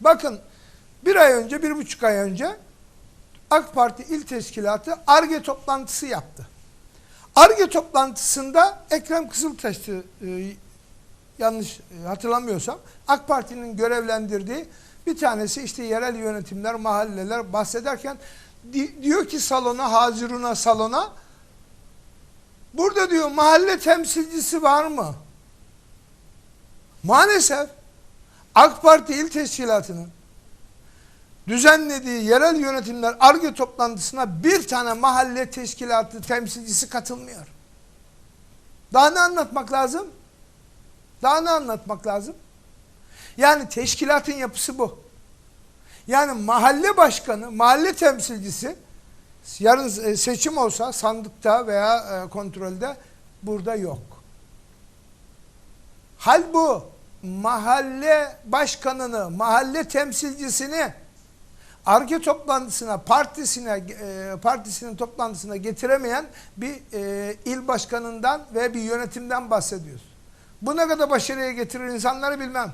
Bakın bir ay önce, bir buçuk ay önce AK Parti İl Teşkilatı ARGE toplantısı yaptı. ARGE toplantısında Ekrem Kızıltaş'tı e, yanlış e, hatırlamıyorsam AK Parti'nin görevlendirdiği bir tanesi işte yerel yönetimler, mahalleler bahsederken di- diyor ki salona, Hazirun'a salona burada diyor mahalle temsilcisi var mı? Maalesef AK Parti İl Teşkilatı'nın düzenlediği yerel yönetimler ARGE toplantısına bir tane mahalle teşkilatı temsilcisi katılmıyor. Daha ne anlatmak lazım? Daha ne anlatmak lazım? Yani teşkilatın yapısı bu. Yani mahalle başkanı, mahalle temsilcisi yarın e, seçim olsa sandıkta veya e, kontrolde burada yok. Hal bu. Mahalle başkanını, mahalle temsilcisini ARGE toplantısına, partisine, e, partisinin toplantısına getiremeyen bir e, il başkanından ve bir yönetimden bahsediyoruz. Bu ne kadar başarıya getirir insanları bilmem.